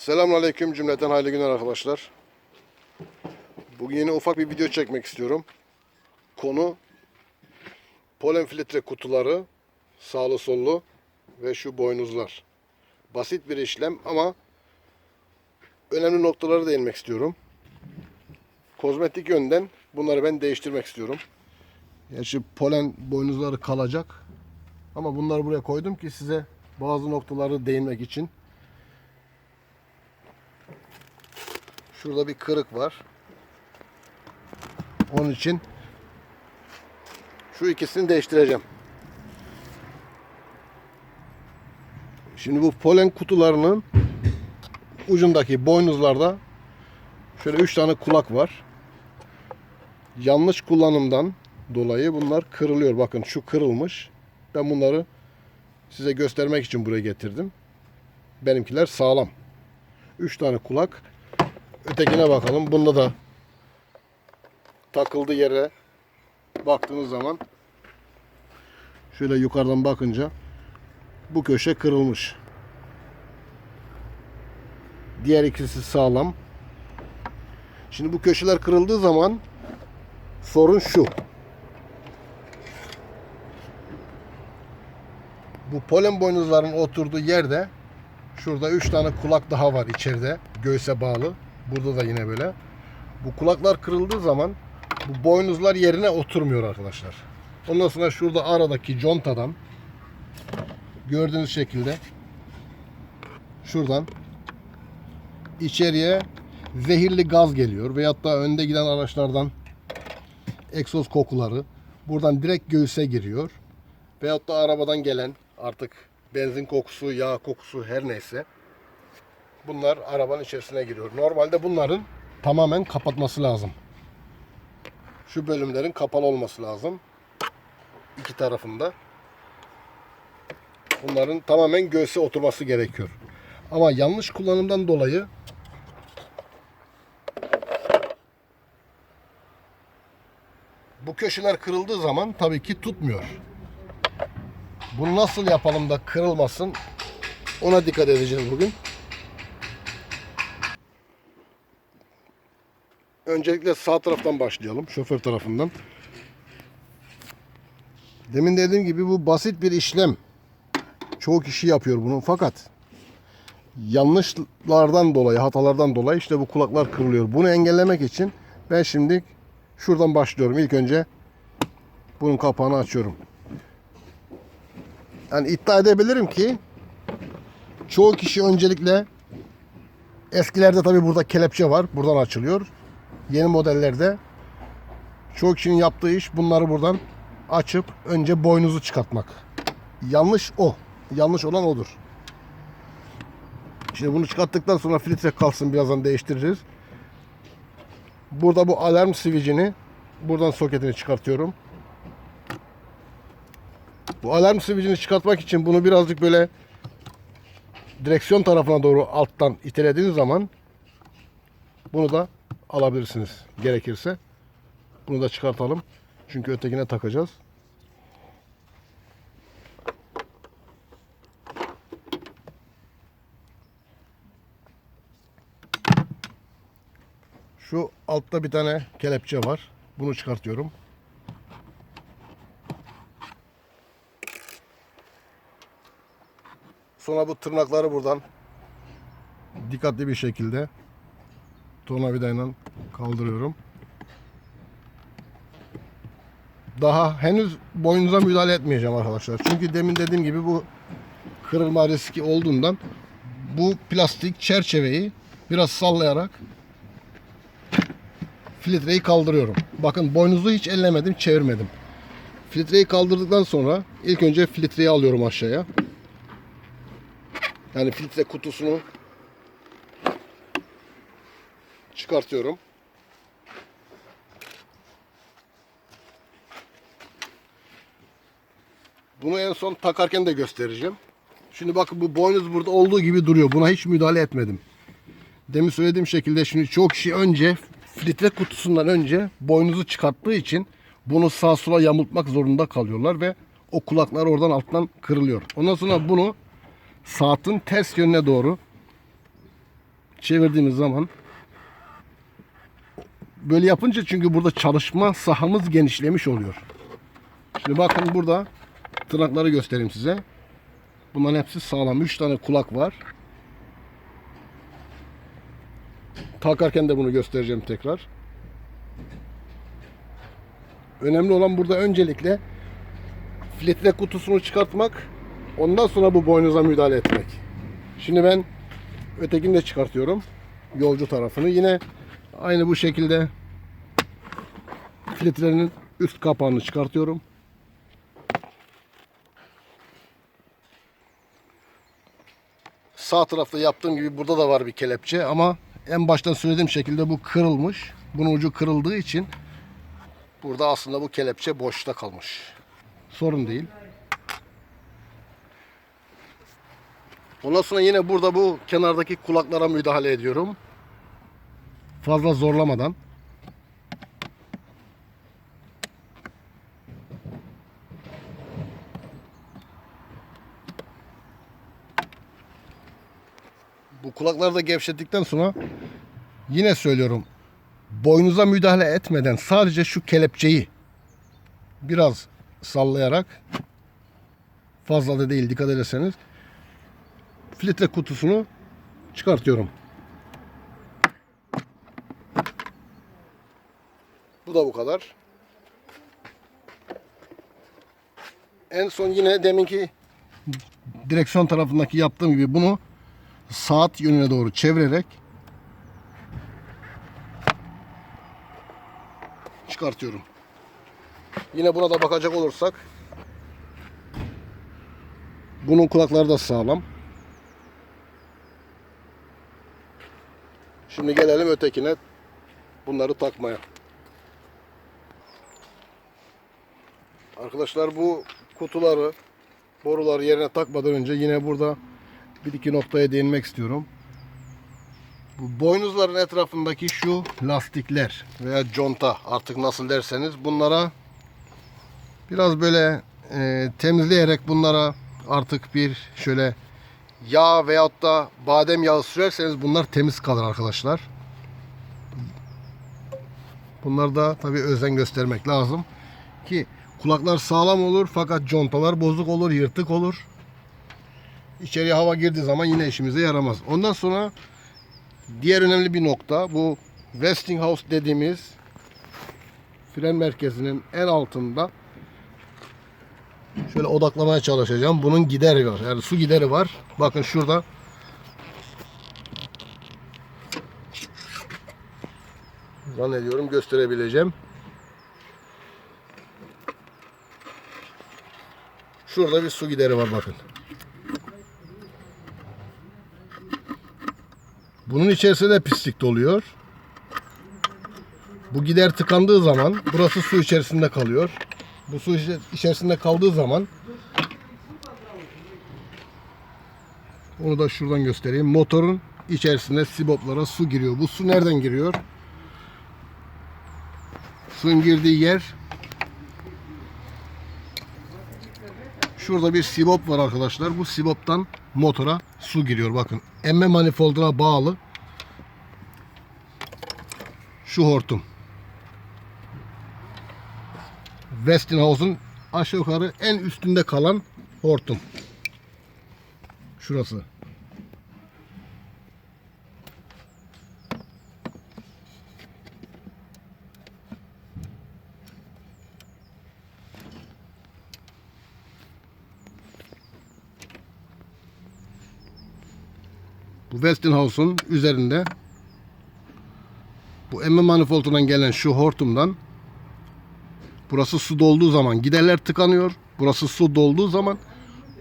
Selamünaleyküm cümleten hayırlı günler arkadaşlar. Bugün yine ufak bir video çekmek istiyorum. Konu polen filtre kutuları, sağlı sollu ve şu boynuzlar. Basit bir işlem ama önemli noktaları değinmek istiyorum. Kozmetik yönden bunları ben değiştirmek istiyorum. Gerçi polen boynuzları kalacak. Ama bunları buraya koydum ki size bazı noktaları değinmek için. Şurada bir kırık var. Onun için şu ikisini değiştireceğim. Şimdi bu polen kutularının ucundaki boynuzlarda şöyle 3 tane kulak var. Yanlış kullanımdan dolayı bunlar kırılıyor. Bakın şu kırılmış. Ben bunları size göstermek için buraya getirdim. Benimkiler sağlam. 3 tane kulak. Ötekine bakalım. Bunda da takıldığı yere baktığınız zaman şöyle yukarıdan bakınca bu köşe kırılmış. Diğer ikisi sağlam. Şimdi bu köşeler kırıldığı zaman sorun şu. Bu polen boynuzların oturduğu yerde şurada 3 tane kulak daha var içeride göğse bağlı. Burada da yine böyle. Bu kulaklar kırıldığı zaman bu boynuzlar yerine oturmuyor arkadaşlar. Ondan sonra şurada aradaki contadan gördüğünüz şekilde şuradan içeriye zehirli gaz geliyor veyahut da önde giden araçlardan egzoz kokuları buradan direkt göğüse giriyor. Veyahut da arabadan gelen artık benzin kokusu, yağ kokusu her neyse bunlar arabanın içerisine giriyor. Normalde bunların tamamen kapatması lazım. Şu bölümlerin kapalı olması lazım. İki tarafında. Bunların tamamen göğse oturması gerekiyor. Ama yanlış kullanımdan dolayı bu köşeler kırıldığı zaman tabii ki tutmuyor. Bunu nasıl yapalım da kırılmasın ona dikkat edeceğiz bugün. Öncelikle sağ taraftan başlayalım. Şoför tarafından. Demin dediğim gibi bu basit bir işlem. Çoğu kişi yapıyor bunu fakat yanlışlardan dolayı, hatalardan dolayı işte bu kulaklar kırılıyor. Bunu engellemek için ben şimdi şuradan başlıyorum. İlk önce bunun kapağını açıyorum. Yani iddia edebilirim ki çoğu kişi öncelikle eskilerde tabi burada kelepçe var. Buradan açılıyor. Yeni modellerde çoğu kişinin yaptığı iş bunları buradan açıp önce boynuzu çıkartmak. Yanlış o. Yanlış olan odur. Şimdi bunu çıkarttıktan sonra filtre kalsın birazdan değiştiririz. Burada bu alarm switch'ini buradan soketini çıkartıyorum. Bu alarm switch'ini çıkartmak için bunu birazcık böyle direksiyon tarafına doğru alttan itelediğiniz zaman bunu da alabilirsiniz gerekirse. Bunu da çıkartalım. Çünkü ötekine takacağız. Şu altta bir tane kelepçe var. Bunu çıkartıyorum. Sonra bu tırnakları buradan dikkatli bir şekilde tornavidayla kaldırıyorum. Daha henüz boynunuza müdahale etmeyeceğim arkadaşlar. Çünkü demin dediğim gibi bu kırılma riski olduğundan bu plastik çerçeveyi biraz sallayarak filtreyi kaldırıyorum. Bakın boynuzu hiç ellemedim, çevirmedim. Filtreyi kaldırdıktan sonra ilk önce filtreyi alıyorum aşağıya. Yani filtre kutusunu çıkartıyorum. Bunu en son takarken de göstereceğim. Şimdi bakın bu boynuz burada olduğu gibi duruyor. Buna hiç müdahale etmedim. Demin söylediğim şekilde şimdi çok kişi önce filtre kutusundan önce boynuzu çıkarttığı için bunu sağa sola yamultmak zorunda kalıyorlar ve o kulaklar oradan alttan kırılıyor. Ondan sonra bunu saatin ters yönüne doğru çevirdiğimiz zaman böyle yapınca çünkü burada çalışma sahamız genişlemiş oluyor. Şimdi bakın burada tırnakları göstereyim size. Bunların hepsi sağlam. 3 tane kulak var. Takarken de bunu göstereceğim tekrar. Önemli olan burada öncelikle filtre kutusunu çıkartmak. Ondan sonra bu boynuza müdahale etmek. Şimdi ben ötekini de çıkartıyorum. Yolcu tarafını. Yine aynı bu şekilde filtrenin üst kapağını çıkartıyorum. Sağ tarafta yaptığım gibi burada da var bir kelepçe ama en baştan söylediğim şekilde bu kırılmış. Bunun ucu kırıldığı için burada aslında bu kelepçe boşta kalmış. Sorun değil. Ondan sonra yine burada bu kenardaki kulaklara müdahale ediyorum. Fazla zorlamadan. Bu kulakları da gevşettikten sonra yine söylüyorum. Boynuza müdahale etmeden sadece şu kelepçeyi biraz sallayarak fazla da değil dikkat ederseniz filtre kutusunu çıkartıyorum. Bu da bu kadar. En son yine deminki direksiyon tarafındaki yaptığım gibi bunu saat yönüne doğru çevirerek çıkartıyorum. Yine buna da bakacak olursak bunun kulakları da sağlam. Şimdi gelelim ötekine bunları takmaya. Arkadaşlar bu kutuları boruları yerine takmadan önce yine burada bir iki noktaya değinmek istiyorum. Bu boynuzların etrafındaki şu lastikler veya conta artık nasıl derseniz bunlara biraz böyle e, temizleyerek bunlara artık bir şöyle yağ veyahut da badem yağı sürerseniz bunlar temiz kalır arkadaşlar. Bunlar da tabi özen göstermek lazım ki kulaklar sağlam olur fakat contalar bozuk olur, yırtık olur. İçeriye hava girdiği zaman yine işimize yaramaz. Ondan sonra diğer önemli bir nokta bu Westinghouse dediğimiz fren merkezinin en altında şöyle odaklamaya çalışacağım. Bunun gideri var. Yani su gideri var. Bakın şurada zannediyorum gösterebileceğim. Şurada bir su gideri var bakın. Bunun içerisinde de pislik doluyor. Bu gider tıkandığı zaman burası su içerisinde kalıyor. Bu su içe- içerisinde kaldığı zaman onu da şuradan göstereyim. Motorun içerisinde siboplara su giriyor. Bu su nereden giriyor? Suyun girdiği yer Şurada bir sibop var arkadaşlar. Bu siboptan motora su giriyor. Bakın emme manifolduna bağlı şu hortum. Westinghouse'un aşağı yukarı en üstünde kalan hortum. Şurası. Westinghouse'un üzerinde bu emme manifoldundan gelen şu hortumdan burası su dolduğu zaman giderler tıkanıyor. Burası su dolduğu zaman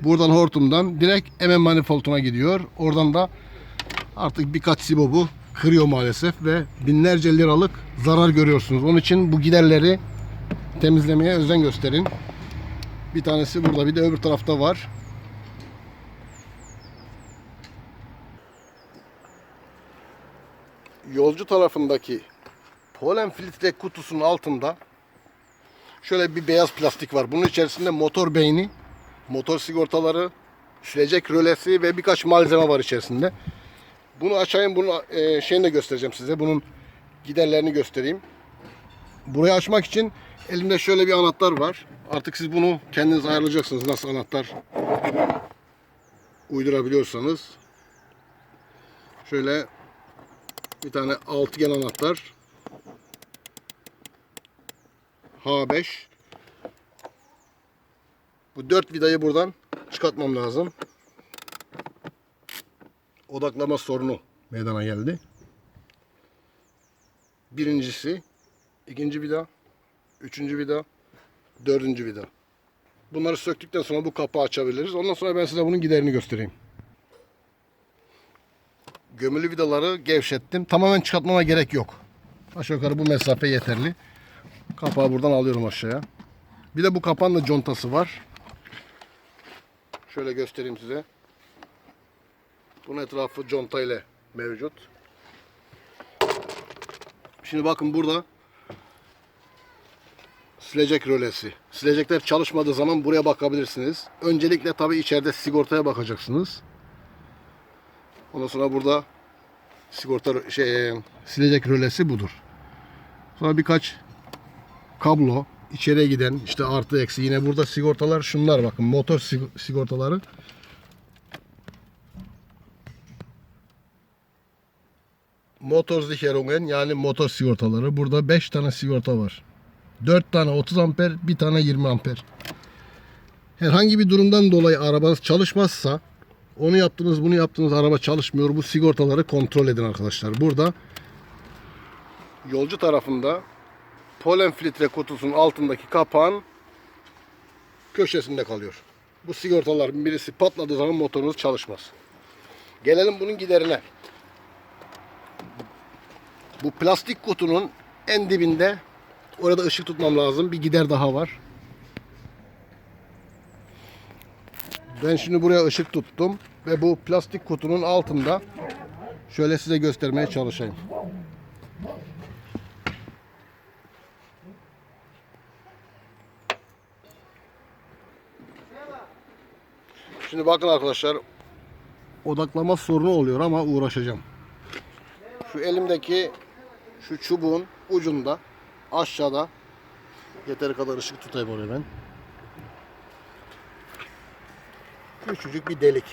buradan hortumdan direkt emme manifolduna gidiyor. Oradan da artık birkaç sibobu kırıyor maalesef ve binlerce liralık zarar görüyorsunuz. Onun için bu giderleri temizlemeye özen gösterin. Bir tanesi burada bir de öbür tarafta var. Yolcu tarafındaki polen filtre kutusunun altında şöyle bir beyaz plastik var. Bunun içerisinde motor beyni, motor sigortaları, silecek rölesi ve birkaç malzeme var içerisinde. Bunu açayım, bunun e, şeyini de göstereceğim size. Bunun giderlerini göstereyim. Burayı açmak için elimde şöyle bir anahtar var. Artık siz bunu kendiniz ayarlayacaksınız nasıl anahtar uydurabiliyorsanız. Şöyle bir tane altıgen anahtar. H5. Bu dört vidayı buradan çıkartmam lazım. Odaklama sorunu meydana geldi. Birincisi, ikinci vida, üçüncü vida, dördüncü vida. Bunları söktükten sonra bu kapağı açabiliriz. Ondan sonra ben size bunun giderini göstereyim. Gömülü vidaları gevşettim. Tamamen çıkartmama gerek yok. Aşağı yukarı bu mesafe yeterli. Kapağı buradan alıyorum aşağıya. Bir de bu kapağın da contası var. Şöyle göstereyim size. Bunun etrafı conta ile mevcut. Şimdi bakın burada silecek rölesi. Silecekler çalışmadığı zaman buraya bakabilirsiniz. Öncelikle tabi içeride sigortaya bakacaksınız. Ondan sonra burada sigorta şey silecek rölesi budur. Sonra birkaç kablo içeriye giden işte artı eksi yine burada sigortalar şunlar bakın motor sig- sigortaları. Motorsicherungen yani motor sigortaları. Burada 5 tane sigorta var. 4 tane 30 amper, bir tane 20 amper. Herhangi bir durumdan dolayı arabanız çalışmazsa onu yaptınız, bunu yaptınız, araba çalışmıyor. Bu sigortaları kontrol edin arkadaşlar. Burada yolcu tarafında polen filtre kutusunun altındaki kapağın köşesinde kalıyor. Bu sigortaların birisi patladığı zaman motorunuz çalışmaz. Gelelim bunun giderine. Bu plastik kutunun en dibinde orada ışık tutmam lazım. Bir gider daha var. Ben şimdi buraya ışık tuttum ve bu plastik kutunun altında şöyle size göstermeye çalışayım. Şimdi bakın arkadaşlar odaklama sorunu oluyor ama uğraşacağım. Şu elimdeki şu çubuğun ucunda aşağıda yeteri kadar ışık tutayım oraya ben. Küçücük bir delik.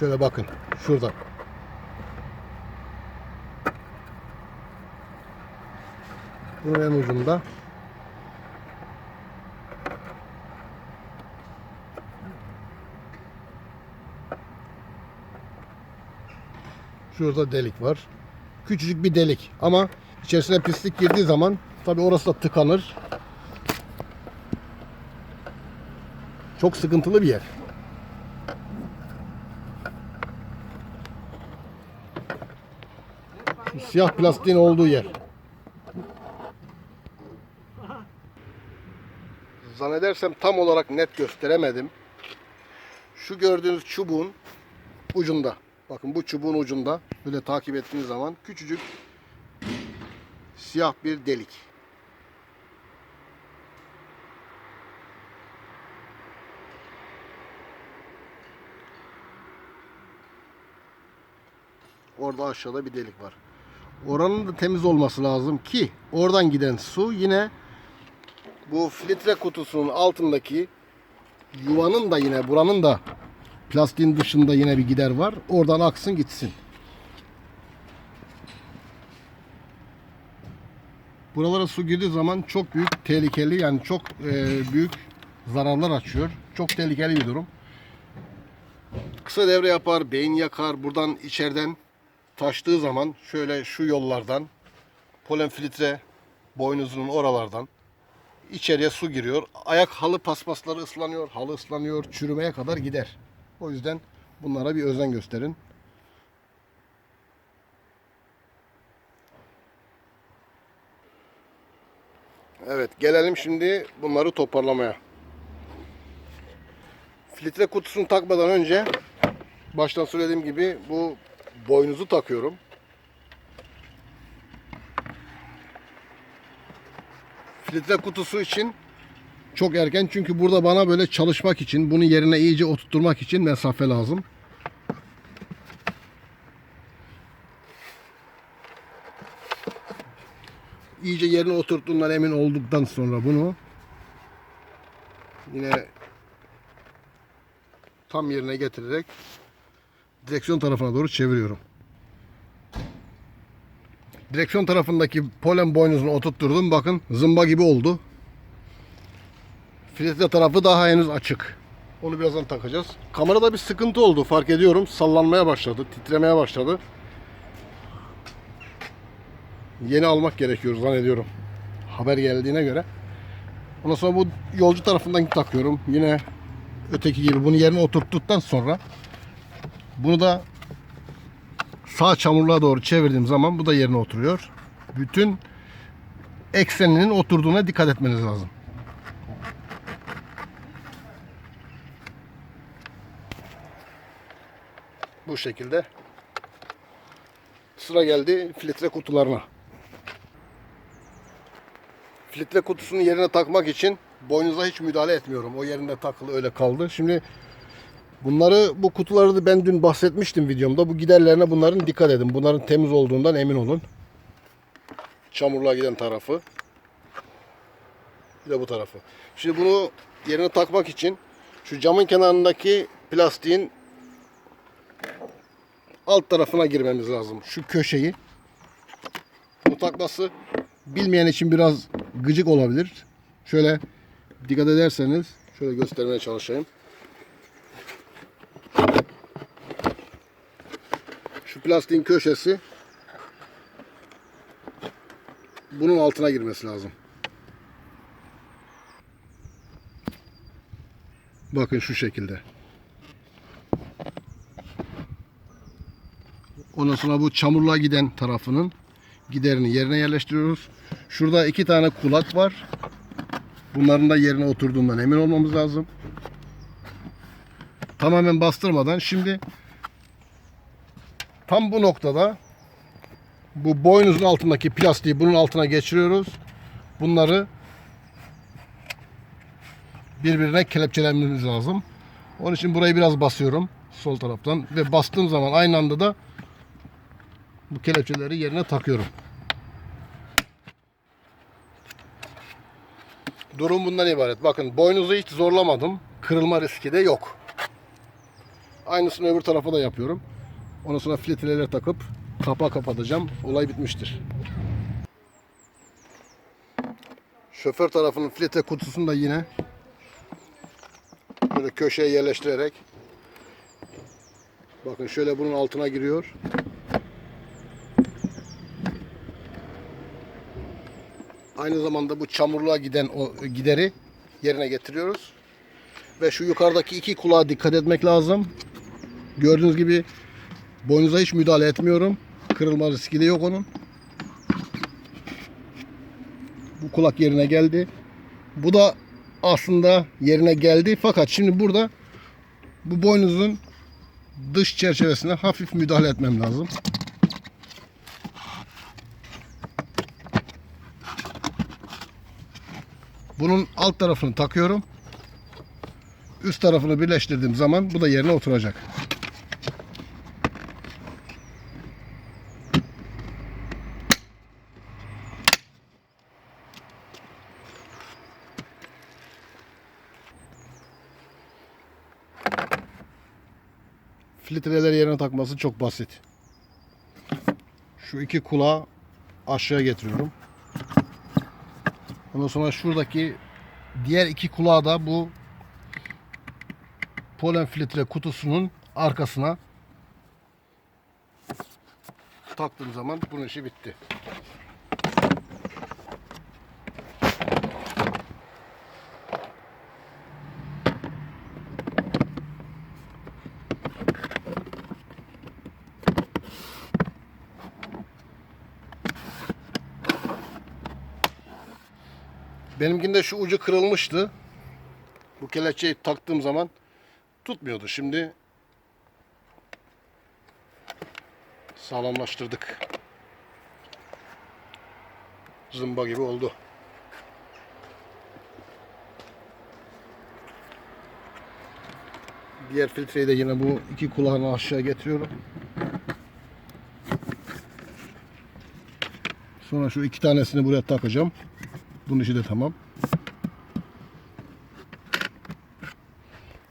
Şöyle bakın şurada. Bunun en ucunda Şurada delik var. Küçücük bir delik ama içerisine pislik girdiği zaman tabi orası da tıkanır. Çok sıkıntılı bir yer. Siyah plastiğin olduğu yer. Zannedersem tam olarak net gösteremedim. Şu gördüğünüz çubuğun ucunda. Bakın bu çubuğun ucunda böyle takip ettiğiniz zaman küçücük siyah bir delik. Orada aşağıda bir delik var. Oranın da temiz olması lazım ki oradan giden su yine bu filtre kutusunun altındaki yuvanın da yine buranın da plastiğin dışında yine bir gider var. Oradan aksın gitsin. Buralara su girdiği zaman çok büyük tehlikeli yani çok e, büyük zararlar açıyor. Çok tehlikeli bir durum. Kısa devre yapar, beyin yakar. Buradan içeriden taştığı zaman şöyle şu yollardan polen filtre boynuzunun oralardan içeriye su giriyor. Ayak halı paspasları ıslanıyor, halı ıslanıyor, çürümeye kadar gider. O yüzden bunlara bir özen gösterin. Evet gelelim şimdi bunları toparlamaya. Filtre kutusunu takmadan önce baştan söylediğim gibi bu boynuzu takıyorum. Filtre kutusu için çok erken çünkü burada bana böyle çalışmak için bunu yerine iyice oturtturmak için mesafe lazım. iyice yerine oturttuğundan emin olduktan sonra bunu yine tam yerine getirerek direksiyon tarafına doğru çeviriyorum. Direksiyon tarafındaki polen boynuzunu oturtturdum. Bakın zımba gibi oldu. Filtre tarafı daha henüz açık. Onu birazdan takacağız. Kamerada bir sıkıntı oldu fark ediyorum. Sallanmaya başladı, titremeye başladı. Yeni almak gerekiyor zannediyorum. Haber geldiğine göre. Ondan sonra bu yolcu tarafından takıyorum. Yine öteki gibi bunu yerine oturttuktan sonra bunu da sağ çamurluğa doğru çevirdiğim zaman bu da yerine oturuyor. Bütün ekseninin oturduğuna dikkat etmeniz lazım. Bu şekilde. Sıra geldi filtre kutularına. Filtre kutusunu yerine takmak için boynuza hiç müdahale etmiyorum. O yerinde takılı öyle kaldı. Şimdi bunları bu kutuları da ben dün bahsetmiştim videomda. Bu giderlerine bunların dikkat edin. Bunların temiz olduğundan emin olun. Çamurluğa giden tarafı. Bir de bu tarafı. Şimdi bunu yerine takmak için şu camın kenarındaki plastiğin alt tarafına girmemiz lazım. Şu köşeyi. Bu takması bilmeyen için biraz gıcık olabilir. Şöyle dikkat ederseniz şöyle göstermeye çalışayım. Şu plastiğin köşesi bunun altına girmesi lazım. Bakın şu şekilde. Ondan sonra bu çamurluğa giden tarafının giderini yerine yerleştiriyoruz. Şurada iki tane kulak var. Bunların da yerine oturduğundan emin olmamız lazım. Tamamen bastırmadan şimdi tam bu noktada bu boynuzun altındaki plastiği bunun altına geçiriyoruz. Bunları birbirine kelepçelememiz lazım. Onun için burayı biraz basıyorum sol taraftan ve bastığım zaman aynı anda da bu kelepçeleri yerine takıyorum. Durum bundan ibaret. Bakın boynuzu hiç zorlamadım. Kırılma riski de yok. Aynısını öbür tarafa da yapıyorum. Ondan sonra filtreleri takıp kapağı kapatacağım. Olay bitmiştir. Şoför tarafının filtre kutusunu da yine böyle köşeye yerleştirerek bakın şöyle bunun altına giriyor. Aynı zamanda bu çamurluğa giden o gideri yerine getiriyoruz. Ve şu yukarıdaki iki kulağa dikkat etmek lazım. Gördüğünüz gibi boynuza hiç müdahale etmiyorum. Kırılma riski de yok onun. Bu kulak yerine geldi. Bu da aslında yerine geldi. Fakat şimdi burada bu boynuzun dış çerçevesine hafif müdahale etmem lazım. Bunun alt tarafını takıyorum. Üst tarafını birleştirdiğim zaman bu da yerine oturacak. Filtreleri yerine takması çok basit. Şu iki kulağı aşağıya getiriyorum. Ondan sonra şuradaki diğer iki kulağı da bu polen filtre kutusunun arkasına taktığım zaman bunun işi bitti. Benimkinde şu ucu kırılmıştı. Bu kelepçeyi taktığım zaman tutmuyordu. Şimdi sağlamlaştırdık. Zımba gibi oldu. Diğer filtreyi de yine bu iki kulağını aşağı getiriyorum. Sonra şu iki tanesini buraya takacağım. Bunun işi de tamam.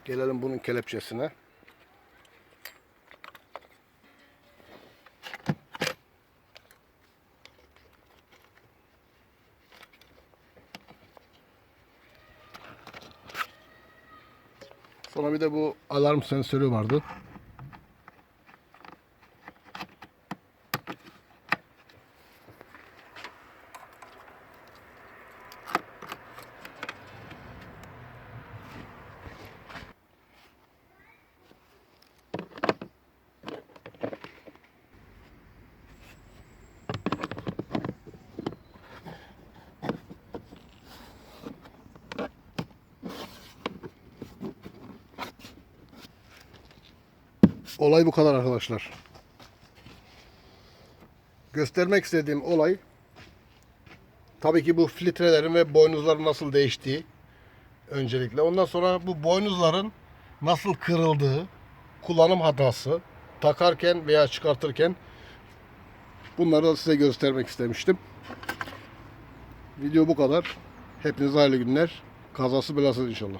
Gelelim bunun kelepçesine. Sonra bir de bu alarm sensörü vardı. Olay bu kadar arkadaşlar. Göstermek istediğim olay tabii ki bu filtrelerin ve boynuzların nasıl değiştiği öncelikle. Ondan sonra bu boynuzların nasıl kırıldığı, kullanım hatası, takarken veya çıkartırken bunları da size göstermek istemiştim. Video bu kadar. Hepinize hayırlı günler. Kazası belasız inşallah.